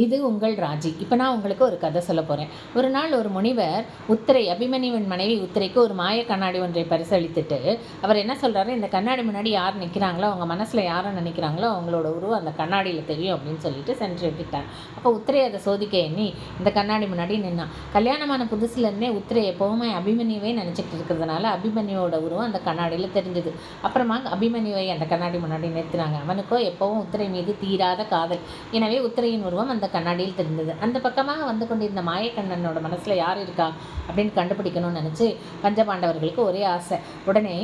இது உங்கள் ராஜி. இப்போ நான் உங்களுக்கு ஒரு கதை சொல்ல போகிறேன் ஒரு நாள் ஒரு முனிவர் உத்திரை அபிமன்யுவின் மனைவி உத்திரைக்கு ஒரு மாய கண்ணாடி ஒன்றை பரிசளித்துட்டு அவர் என்ன சொல்கிறாரு இந்த கண்ணாடி முன்னாடி யார் நிற்கிறாங்களோ அவங்க மனசில் யாரை நினைக்கிறாங்களோ அவங்களோட உருவம் அந்த கண்ணாடியில் தெரியும் அப்படின்னு சொல்லிட்டு சென்று எடுத்துட்டார் அப்போ உத்திரை அதை சோதிக்க எண்ணி இந்த கண்ணாடி முன்னாடி நின்னான். கல்யாணமான புதுசுலேருந்தே உத்திரை எப்போவுமே அபிமன்யுவே நினச்சிட்டு இருக்கிறதுனால அபிமன்யுவோட உருவம் அந்த கண்ணாடியில் தெரிஞ்சுது. அப்புறமா அபிமன்யுவை அந்த கண்ணாடி முன்னாடி நிறுத்தினாங்க. அவனுக்கோ எப்போவும் உத்திரை மீது தீராத காதல். எனவே உத்திரையின் உருவம் அந்த கண்ணாடியில் தெரிந்தது. அந்த பக்கமாக வந்து கொண்டிருந்த மாயக்கண்ணனோட மனசில் யார் இருக்கா அப்படின்னு கண்டுபிடிக்கணும்னு நினச்சி பஞ்சபாண்டவர்களுக்கு ஒரே ஆசை. உடனே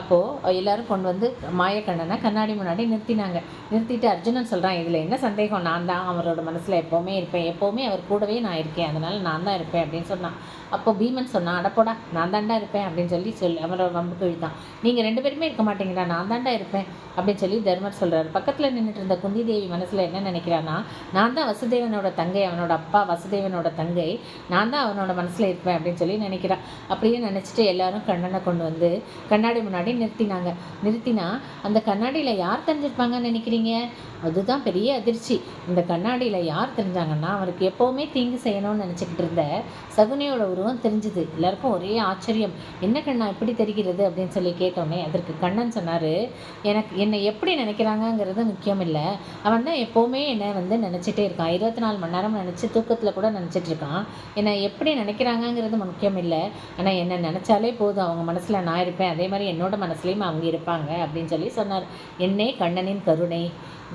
அப்போது எல்லாரும் கொண்டு வந்து மாயக்கண்ணனை கண்ணாடி முன்னாடி நிறுத்தினாங்க. நிறுத்திட்டு அர்ஜுனன் சொல்கிறான் இதில் என்ன சந்தேகம்? நான் தான் அவரோட மனசில் எப்போவுமே இருப்பேன். எப்போவுமே அவர் கூடவே நான் இருக்கேன். அதனால் நான் தான் இருப்பேன். அப்படின்னு சொன்னான். அப்போ பீமன் சொன்னான் அடப்போடா நான் தாண்டா இருப்பேன். அப்படின்னு சொல்லி சொல்லி அவரோட வம்புக்கு இழுத்தான் நீங்கள் ரெண்டு பேருமே இருக்க மாட்டீங்களா? நான் தாண்டா இருப்பேன். அப்படின்னு சொல்லி தர்மர் சொல்கிறார் பக்கத்தில் நின்றுட்டு இருந்த குந்தி தேவி மனசில் என்ன நினைக்கிறான்னா நான் தான் வசுதேவனோட தங்கை அவனோட அப்பா வசுதேவனோட தங்கை நான் தான் அவனோட மனசில் இருப்பேன் அப்படின்னு சொல்லி நினைக்கிறான் அப்படியே நினச்சிட்டு எல்லாரும் கண்ணனை கொண்டு வந்து கண்ணாடி முன்னாடி நிறுத்தினாங்க. நிறுத்தினா அந்த கண்ணாடியில் யார் தெரிஞ்சிருப்பாங்கன்னு நினைக்கிறீங்க? அதுதான் பெரிய அதிர்ச்சி. இந்த கண்ணாடியில் யார் தெரிஞ்சாங்கன்னா அவருக்கு எப்போவுமே தீங்கு செய்யணும்னு நினச்சிக்கிட்டு இருந்த சகுனியோட உருவம் தெரிஞ்சுது. எல்லாருக்கும் ஒரே ஆச்சரியம். என்ன கண்ணா இப்படி தெரிகிறது? அப்படின்னு சொல்லி கேட்டோன்னே அதற்கு கண்ணன் சொன்னார் எனக்கு என்னை எப்படி நினைக்கிறாங்கங்கிறது முக்கியம் இல்லை அவன் தான் எப்போவுமே என்னை வந்து நினச்சிட்டே இருக்கான் இருபத்தி நாலு மணி நேரம் நினச்சி தூக்கத்தில் கூட நினச்சிட்ருக்கான் என்னை எப்படி நினைக்கிறாங்கங்கிறது முக்கியம் இல்லை. ஆனால் என்னை நினச்சாலே போதும். அவங்க மனசில் நான் இருப்பேன். அதே மாதிரி என்னோட மனசுலேயும் அவங்க இருப்பாங்க அப்படின்னு சொல்லி சொன்னார். என்னே கண்ணனின் கருணை. இது